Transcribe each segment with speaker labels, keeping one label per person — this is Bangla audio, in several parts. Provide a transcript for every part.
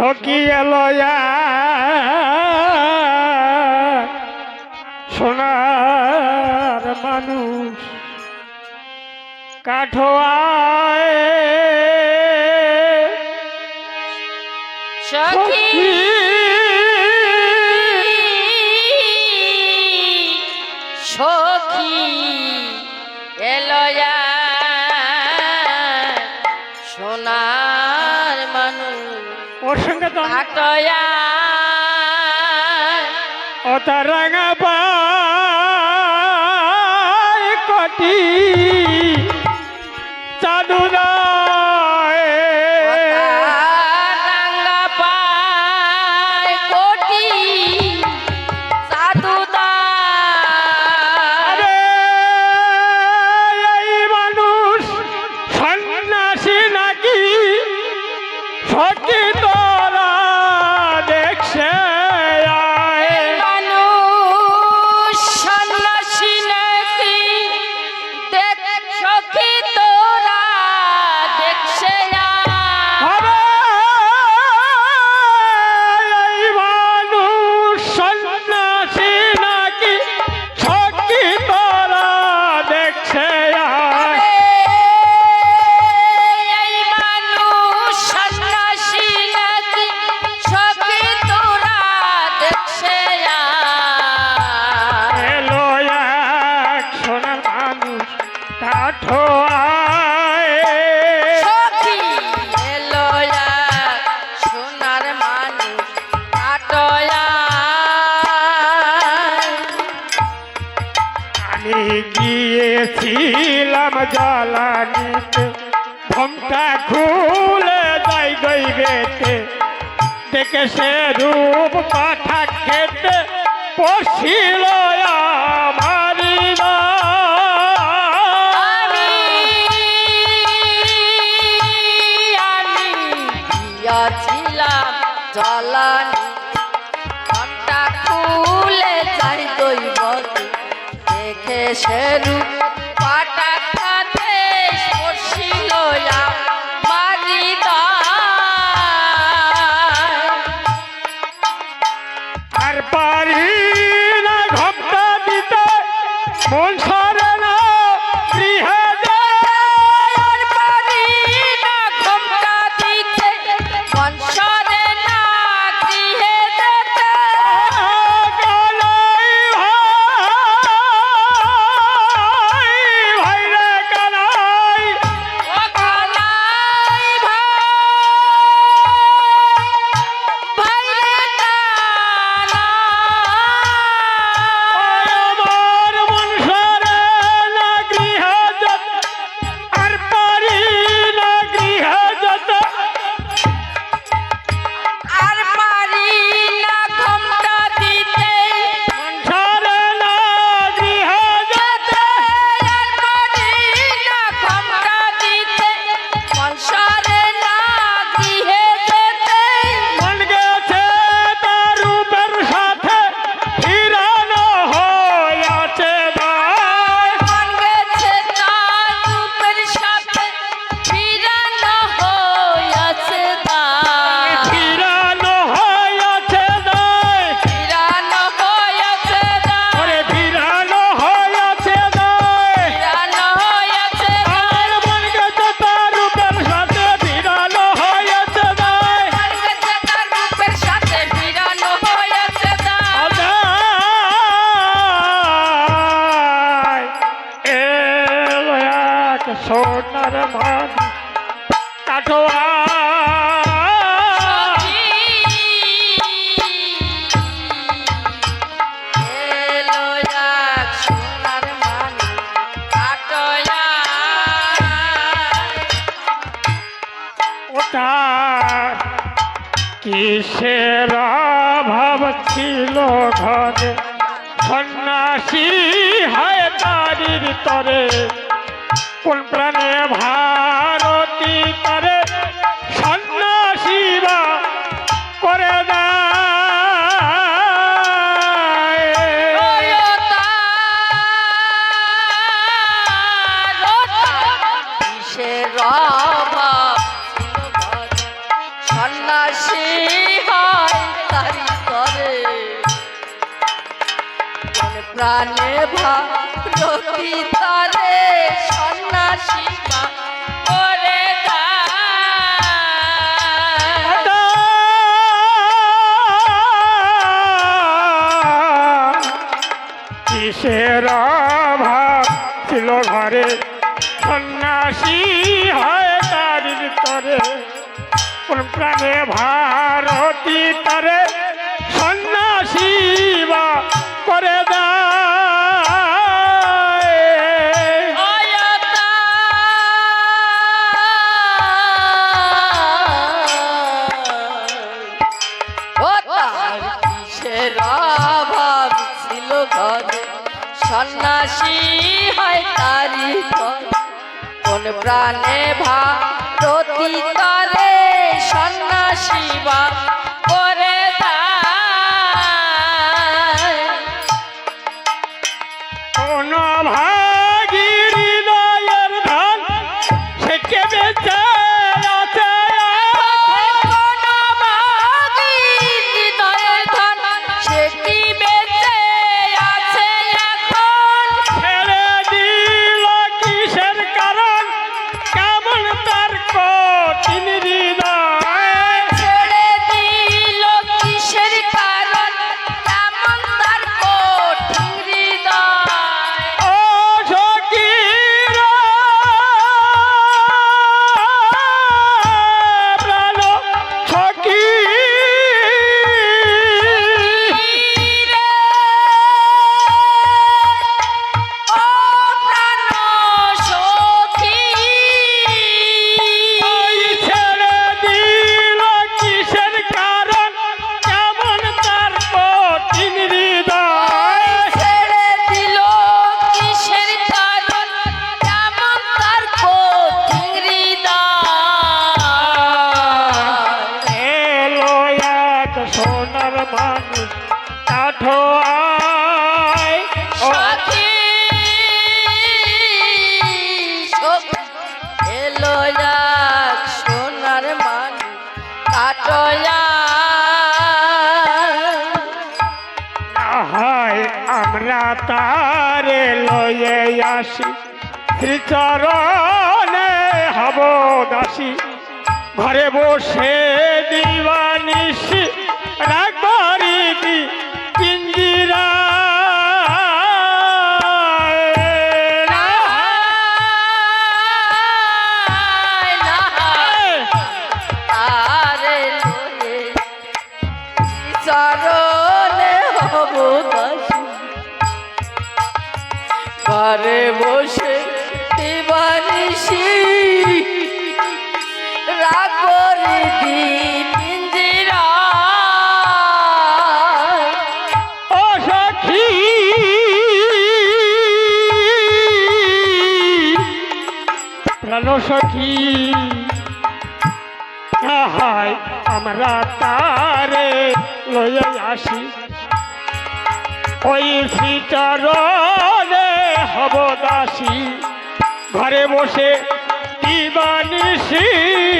Speaker 1: ঠকিয়ে লয়া সোনার মানুষ কাঠোয়া অতারাঙা কটি ভুলে যাই দৈবেতে দেখে সে রূপ পাঠা খেতে পশিল
Speaker 2: ছিলাম জ্বালানি। ঘণ্টা খুলে যাই দৈব সে রূপ পাটা
Speaker 1: ওটা কিসের অভাব ছিল ঘরে? সন্ন্যাসী হয় তারির তরে। কোন প্রাণে
Speaker 2: প্রাণে ভারতী তারে সন্ন্যাসী মা
Speaker 1: সন্ন্যাসী হয় তারি। কোন প্রাণে ভারতী তারে সন্ন্যাসী বা মানুষ কাঠো আয়।
Speaker 2: এলো সোনার মান কাটয়া
Speaker 1: হয় আমরা তারে লয়ে আসি। শ্রীচরণে হব দাসী। ঘরে বসে দিবানিসি মাটি প্রাণ সখী? হায়, আমরা তারে লয়ে আসি। ওই শ্রীচরণে হব দাসী। ঘরে বসে দিবানিসি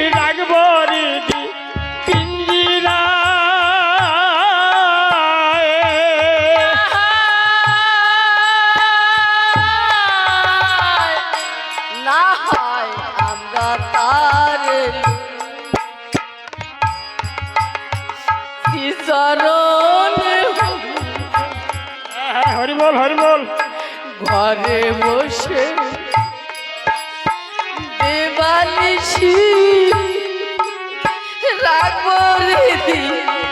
Speaker 1: রাখব
Speaker 2: তার হরিবল
Speaker 1: হরি বল হরি বল।
Speaker 2: ঘরে বসে দেবালিশি রাগ পিঞ্জিরা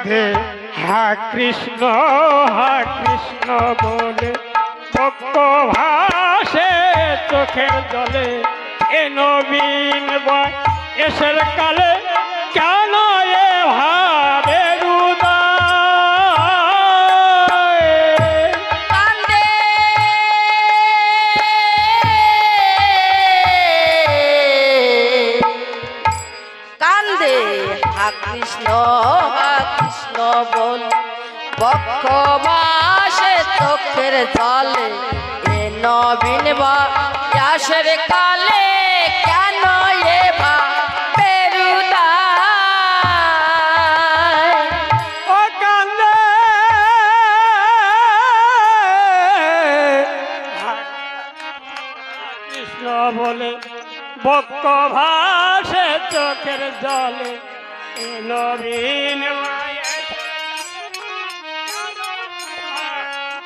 Speaker 1: রাধে হা কৃষ্ণ হা কৃষ্ণ বলে, ভক্ত ভাসে চোখের জলে, এ নবীন বয়, এসের কালে
Speaker 2: বক্ষ মাসে চোখের জলে এ নবীন বা আসের কালে কেন এ
Speaker 1: বা বলে বক্ষ ভাষে চোখের জলে নবীন
Speaker 2: মা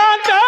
Speaker 1: can't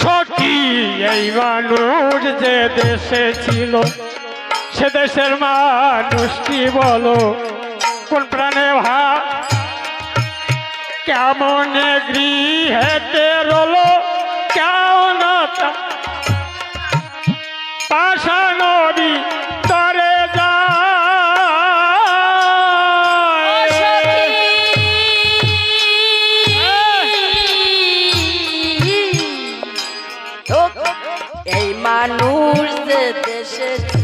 Speaker 1: সখী, এই মানুষ যে দেশে ছিল, সে দেশের মানুষ কি বলো? কোন প্রাণে ভা কেমন গৃহেতে রলো? কেমন
Speaker 2: পাশানো
Speaker 1: the bishop.